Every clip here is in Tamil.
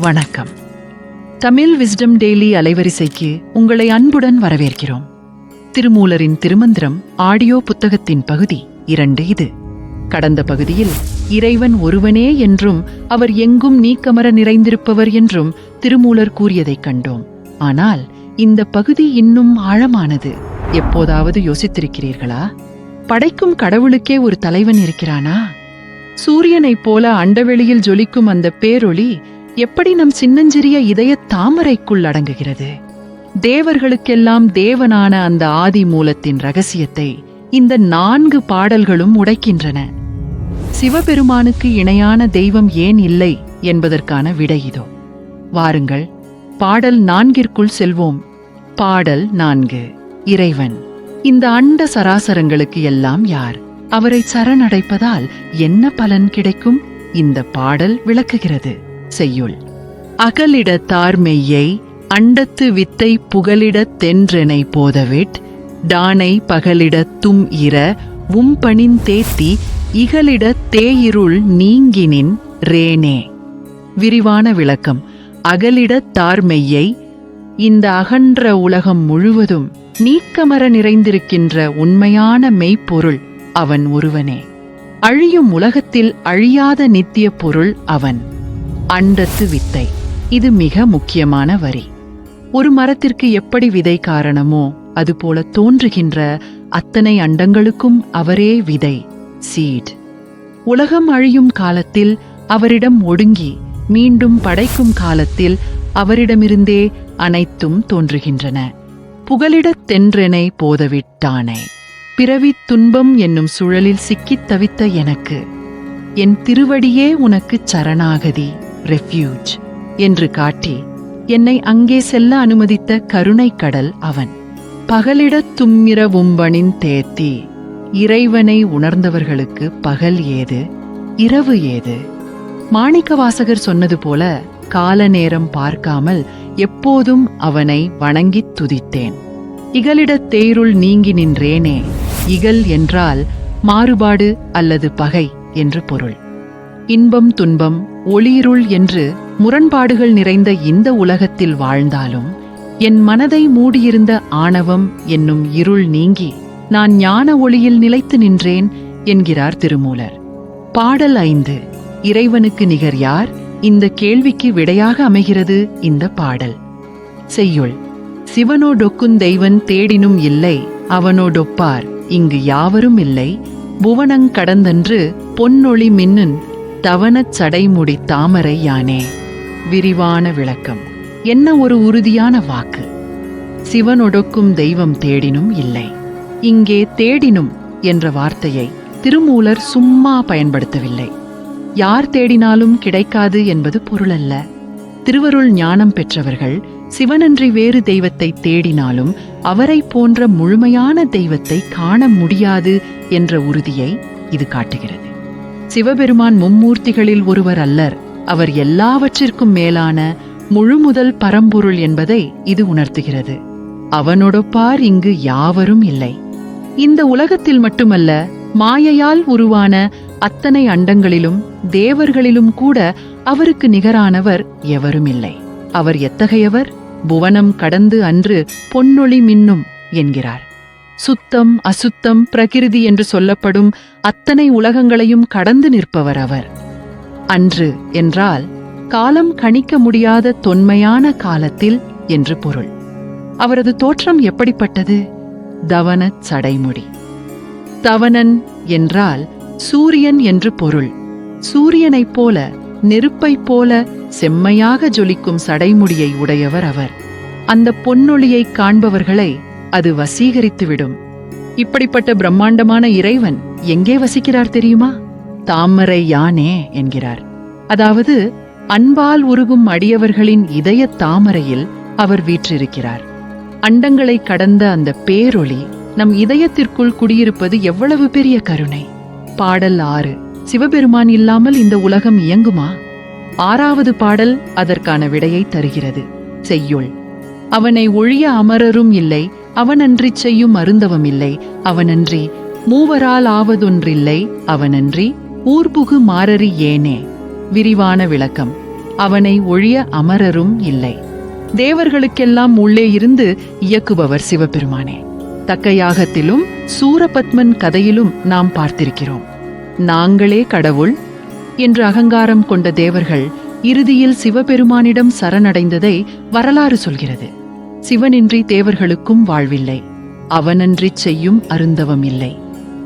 வணக்கம். தமிழ் விஸ்டம் டெய்லி அலைவரிசைக்கு உங்களை அன்புடன் வரவேற்கிறோம். திருமூலரின் திருமந்திரம் ஆடியோ புத்தகத்தின் பகுதி இரண்டு இது. கடந்த பகுதியில் இறைவன் ஒருவனே என்றும் அவர் எங்கும் நீக்கமர நிறைந்திருப்பவர் என்றும் திருமூலர் கூறியதைக் கண்டோம். ஆனால் இந்த பகுதி இன்னும் ஆழமானது. எப்போதாவது யோசித்திருக்கிறீர்களா? படைக்கும் கடவுளுக்கே ஒரு தலைவன் இருக்கிறானா? சூரியனைப் போல அண்டவெளியில் ஜொலிக்கும் அந்த பேரொளி எப்படி நம் சின்னஞ்சிறிய இதய தாமரைக்குள் அடங்குகிறது? தேவர்களுக்கெல்லாம் தேவனான அந்த ஆதி மூலத்தின் ரகசியத்தை இந்த நான்கு பாடல்களும் உடைக்கின்றன. சிவபெருமானுக்கு இணையான தெய்வம் ஏன் இல்லை என்பதற்கான விடை இதோ. வாருங்கள் பாடல் நான்கிற்குள் செல்வோம். பாடல் நான்கு. இறைவன் இந்த அண்ட சராசரங்களுக்கு எல்லாம் யார்? அவரை சரணடைப்பதால் என்ன பலன் கிடைக்கும்? இந்த பாடல் விளக்குகிறது. செய்யுள். அகலிட தார்மெய்யை அண்டத்து வித்தை புகலிடத் தென்றெனை போதவிட் டானை பகலிடத் தும் இர உம்பணின் தேத்தி இகலிடத் தேயிருள் நீங்கினின் ரேனே. விரிவான விளக்கம். அகலிடத் தார்மெய்யை இந்த அகன்ற உலகம் முழுவதும் நீக்கமர நிறைந்திருக்கின்ற உண்மையான மெய்ப்பொருள் அவன் ஒருவனே. அழியும் உலகத்தில் அழியாத நித்திய பொருள் அவன். அண்டத்து வித்தை. இது மிக முக்கியமான வரி. ஒரு மரத்திற்கு எப்படி விதை காரணமோ அதுபோல தோன்றுகின்ற அத்தனை அண்டங்களுக்கும் அவரே விதை சீட் உலகம் அழியும் காலத்தில் அவரிடம் ஒடுங்கி மீண்டும் படைக்கும் காலத்தில் அவரிடமிருந்தே அனைத்தும் தோன்றுகின்றன. புகலிடத் தென்றெனை போதவிட்டானே பிறவி துன்பம் என்னும் சுழலில் சிக்கித் தவித்த எனக்கு. என் திருவடியே உனக்குச் சரணாகதி. ரெஃப்யூஜ் என்று காட்டி என்னை அங்கே செல்ல அனுமதித்த கருணைக் கடல் அவன். பகலிடத் தும்மிரவும்பனின் தேத்தி இறைவனை உணர்ந்தவர்களுக்கு பகல் ஏது இரவு ஏது? மாணிக்கவாசகர் சொன்னது போல கால நேரம் பார்க்காமல் எப்போதும் அவனை வணங்கித் துதித்தேன். இகலிடத் தேருள் நீங்கி நின்றேனே இகல் என்றால் மாறுபாடு அல்லது பகை என்று பொருள். இன்பம் துன்பம் ஒளியிருள் என்று முரண்பாடுகள் நிறைந்த இந்த உலகத்தில் வாழ்ந்தாலும் என் மனதை மூடியிருந்த ஆணவம் என்னும் இருள் நீங்கி நான் ஞான ஒளியில் நிலைத்து நின்றேன் என்கிறார் திருமூலர். பாடல் ஐந்து இறைவனுக்கு நிகர் யார்? இந்த கேள்விக்கு விடையாக அமைகிறது இந்த பாடல். செய்யுள் சிவனோடொக்குந் தெய்வன் தேடினும் இல்லை அவனோடொப்பார் இங்கு யாவரும் இல்லை புவனங் கடந்தன்று பொன்னொளி மின்னுன் தவணச் சடைமுடி தாமரை யானே. விரிவான விளக்கம். என்ன ஒரு உறுதியான வாக்கு? சிவனொடுக்கும் தெய்வம் தேடினும் இல்லை. இங்கே தேடினும் என்ற வார்த்தையை திருமூலர் சும்மா பயன்படுத்தவில்லை. யார் தேடினாலும் கிடைக்காது என்பது பொருளல்ல. திருவருள் ஞானம் பெற்றவர்கள் சிவனன்றி வேறு தெய்வத்தை தேடினாலும் அவரை போன்ற முழுமையான தெய்வத்தை காண முடியாது என்ற உறுதியை இது காட்டுகிறது. சிவபெருமான் மும்மூர்த்திகளில் ஒருவர் அல்லர். அவர் எல்லாவற்றிற்கும் மேலான முழுமுதல் பரம்பொருள் என்பதை இது உணர்த்துகிறது. அவனொடொப்பார் இங்கு யாவரும் இல்லை. இந்த உலகத்தில் மட்டுமல்ல மாயையால் உருவான அத்தனை அண்டங்களிலும் தேவர்களிலும் கூட அவருக்கு நிகரானவர் எவரும் இல்லை. அவர் எத்தகையவர்? புவனம் கடந்து அன்று பொன்னொளி மின்னும் என்கிறார். சுத்தம் அசுத்தம் பிரகிருதி என்று சொல்லப்படும் அத்தனை உலகங்களையும் கடந்து நிற்பவர் அவர். அன்று என்றால் காலம் கணிக்க முடியாத தொன்மையான காலத்தில் என்று பொருள். அவரது தோற்றம் எப்படிப்பட்டது? தவனச் சடைமுடி. தவனன் என்றால் சூரியன் என்று பொருள். சூரியனைப் போல நெருப்பைப் போல செம்மையாக ஜொலிக்கும் சடைமுடியை உடையவர் அவர். அந்த பொன்னொழியைக் காண்பவர்களை அது வசீகரித்துவிடும். இப்படிப்பட்ட பிரம்மாண்டமான இறைவன் எங்கே வசிக்கிறார் தெரியுமா? தாமரை யானே என்கிறார். அதாவது அன்பால் உருகும் அடியவர்களின் இதய தாமரையில் அவர் வீற்றிருக்கிறார். அண்டங்களை கடந்த அந்த பேரொளி நம் இதயத்திற்குள் குடியிருப்பது எவ்வளவு பெரிய கருணை. பாடல் ஆறு சிவபெருமான் இல்லாமல் இந்த உலகம் இயங்குமா? ஆறாவது பாடல் அதற்கான விடையை தருகிறது. செய்யுள். அவனை ஒழிய அமரரும் இல்லை அவனன்றி செய்யும் அருந்தவம் இல்லை அவனன்றி மூவரால் ஆவதொன்றில்லை அவனன்றி ஊர்புகு மாறறி ஏனே. விரிவான விளக்கம். அவனை ஒழிய அமரரும் இல்லை. தேவர்களுக்கெல்லாம் உள்ளே இருந்து இயக்குபவர் சிவபெருமானே. தக்க யாகத்திலும் சூரபத்மன் கதையிலும் நாம் பார்த்திருக்கிறோம். நாங்களே கடவுள் என்று அகங்காரம் கொண்ட தேவர்கள் இறுதியில் சிவபெருமானிடம் சரணடைந்ததை வரலாறு சொல்கிறது. சிவனின்றி தேவர்களுக்கும் வாழ்வில்லை. அவனன்றி செய்யும் அருந்தவம் இல்லை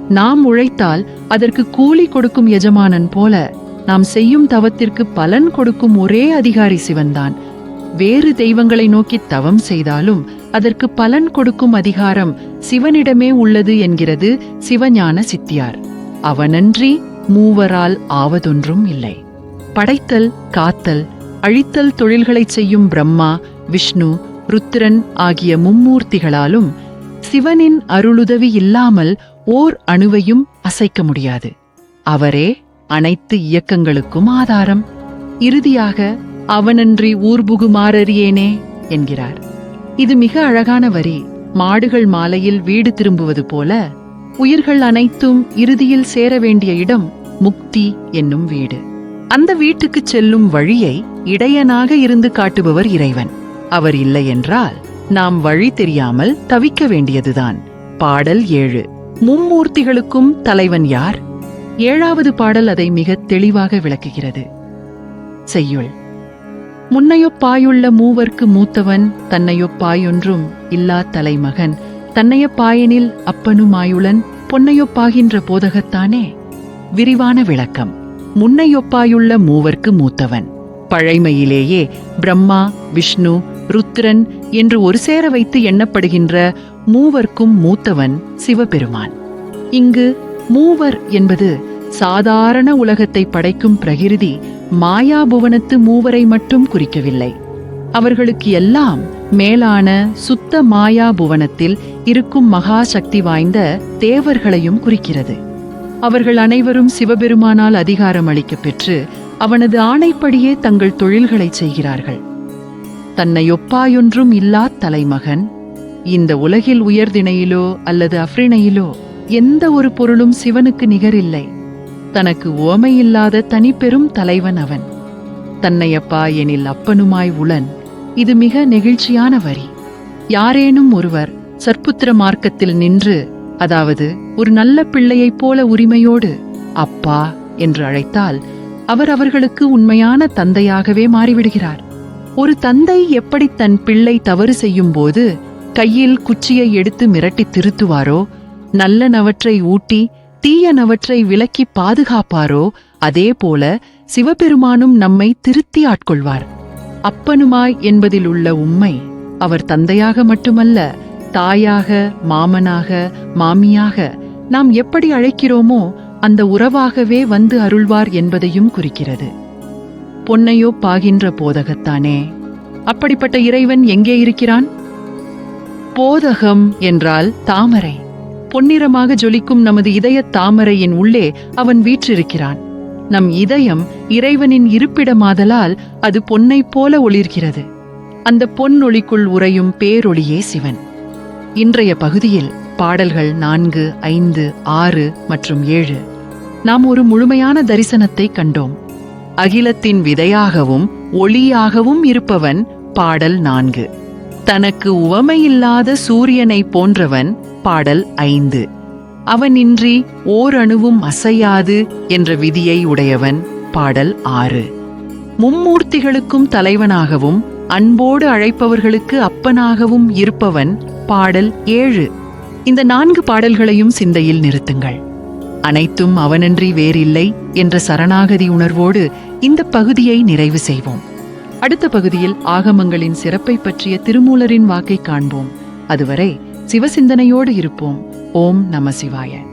நாம் உழைத்தால் அதற்கு கூலி கொடுக்கும் எஜமானன் போல நாம் செய்யும் தவத்திற்கு பலன் கொடுக்கும் ஒரே அதிகாரி சிவன்தான். வேறு தெய்வங்களை நோக்கி தவம் செய்தாலும் அதற்கு பலன் கொடுக்கும் அதிகாரம் சிவனிடமே உள்ளது என்கிறது சிவஞான சித்தியார். அவனன்றி மூவரால் ஆவதொன்றும் இல்லை. படைத்தல் காத்தல் அழித்தல் தொழில்களைச் செய்யும் பிரம்மா விஷ்ணு ருத்திரன் ஆகிய மும்மூர்த்திகளாலும் சிவனின் அருளுதவி இல்லாமல் ஓர் அணுவையும் அசைக்க முடியாது. அவரே அனைத்து இயக்கங்களுக்கும் ஆதாரம். இறுதியாக அவனன்றி ஊர்புகுமாறறியேனே என்கிறார். இது மிக அழகான வரி. மாடுகள் மாலையில் வீடு திரும்புவது போல உயிர்கள் அனைத்தும் இறுதியில் சேர வேண்டிய இடம் முக்தி என்னும் வீடு. அந்த வீட்டுக்குச் செல்லும் வழியை இடையனாக இருந்து காட்டுபவர் இறைவன். அவர் இல்லை என்றால் நாம் வழி தெரியாமல் தவிக்க வேண்டியதுதான். பாடல் ஏழு. மும்மூர்த்திகளுக்கும் தலைவன் யார்? ஏழாவது பாடல் அதை மிக தெளிவாக விளக்குகிறது. செய்யுள். முன்னையொப்பாயுள்ள மூவர்க்கு மூத்தவன் தன்னையொப்பாயொன்றும் இல்லா தலைமகன். தன்னையப்பாயனில் அப்பனுமாயுளன் பொன்னையொப்பாகின்ற போதகத்தானே? விரிவான விளக்கம். முன்னையொப்பாயுள்ள மூவர்க்கு மூத்தவன். பழைமையிலேயே பிரம்மா விஷ்ணு ருத்ரன் என்று ஒரு சேர வைத்து எண்ணப்படுகின்ற மூவர்க்கும் மூத்தவன் சிவபெருமான். இங்கு மூவர் என்பது சாதாரண உலகத்தை படைக்கும் பிரகிருதி மாயாபுவனத்து மூவரை மட்டும் குறிக்கவில்லை. அவர்களுக்கு எல்லாம் மேலான சுத்த மாயாபுவனத்தில் இருக்கும் மகா சக்தி வாய்ந்த தேவர்களையும் குறிக்கிறது. அவர்கள் அனைவரும் சிவபெருமானால் அதிகாரம் அளிக்கப் பெற்று அவனது ஆணைப்படியே தங்கள் தொழில்களைச் செய்கிறார்கள். தன்னை ஒப்பாயொன்றும் இல்லா தலைமகன். இந்த உலகில் உயர்திணையிலோ அல்லது அஃறிணையிலோ எந்த ஒரு பொருளும் சிவனுக்கு நிகரில்லை. தனக்கு ஓமையில்லாத தனிப்பெரும் தலைவன் அவன். தன்னையப்பா எனில் அப்பனுமாய் உளன். இது மிக நெகிழ்ச்சியான வரி. யாரேனும் ஒருவர் சற்புத்திர மார்க்கத்தில் நின்று அதாவது ஒரு நல்ல பிள்ளையைப் போல உரிமையோடு அப்பா என்று அழைத்தால் அவர் அவர்களுக்கு உண்மையான தந்தையாகவே மாறிவிடுகிறார். ஒரு தந்தை எப்படி தன் பிள்ளை தவறு செய்யும் போது கையில் குச்சியை எடுத்து மிரட்டி திருத்துவாரோ நல்ல நவற்றை ஊட்டி தீய நவற்றை விலக்கி பாதுகாப்பாரோ அதே போல சிவபெருமானும் நம்மை திருத்தி ஆட்கொள்வார். அப்பனுமாய் என்பதில் உள்ள உண்மை அவர் தந்தையாக மட்டுமல்ல தாயாக மாமனாக மாமியாக நாம் எப்படி அழைக்கிறோமோ அந்த உறவாகவே வந்து அருள்வார் என்பதையும் குறிக்கிறது. பொன்னையோ பாகின்ற போதகத்தானே? அப்படிப்பட்ட இறைவன் எங்கே இருக்கிறான்? போதகம் என்றால் தாமரை. பொன்னிறமாக ஜொலிக்கும் நமது இதய தாமரையின் உள்ளே அவன் வீற்றிருக்கிறான். நம் இதயம் இறைவனின் இருப்பிடமாதலால் அது பொன்னைப் போல ஒளிர்கிறது. அந்த பொன்னொளிக்குள் உறையும் பேரொளியே சிவன். இன்றைய பகுதியில் பாடல்கள் நான்கு ஐந்து ஆறு மற்றும் ஏழு. நாம் ஒரு முழுமையான தரிசனத்தை கண்டோம். அகிலத்தின் விதையாகவும் ஒளியாகவும் இருப்பவன் பாடல் நான்கு. தனக்கு உவமையில்லாத சூரியனைப் போன்றவன் பாடல் ஐந்து. அவனின்றி ஓரணுவும் அசையாது என்ற விதியை உடையவன் பாடல் ஆறு. மும்மூர்த்திகளுக்கும் தலைவனாகவும் அன்போடு அழைப்பவர்களுக்கு அப்பனாகவும் இருப்பவன் பாடல் ஏழு. இந்த நான்கு பாடல்களையும் சிந்தையில் நிறுத்துங்கள். அனைத்தும் அவனன்றி வேறில்லை என்ற சரணாகதி உணர்வோடு இந்த பகுதியை நிறைவு செய்வோம். அடுத்த பகுதியில் ஆகமங்களின் சிறப்பை பற்றிய திருமூலரின் வாக்கை காண்போம். அதுவரை சிவசிந்தனையோடு இருப்போம். ஓம் நம சிவாய.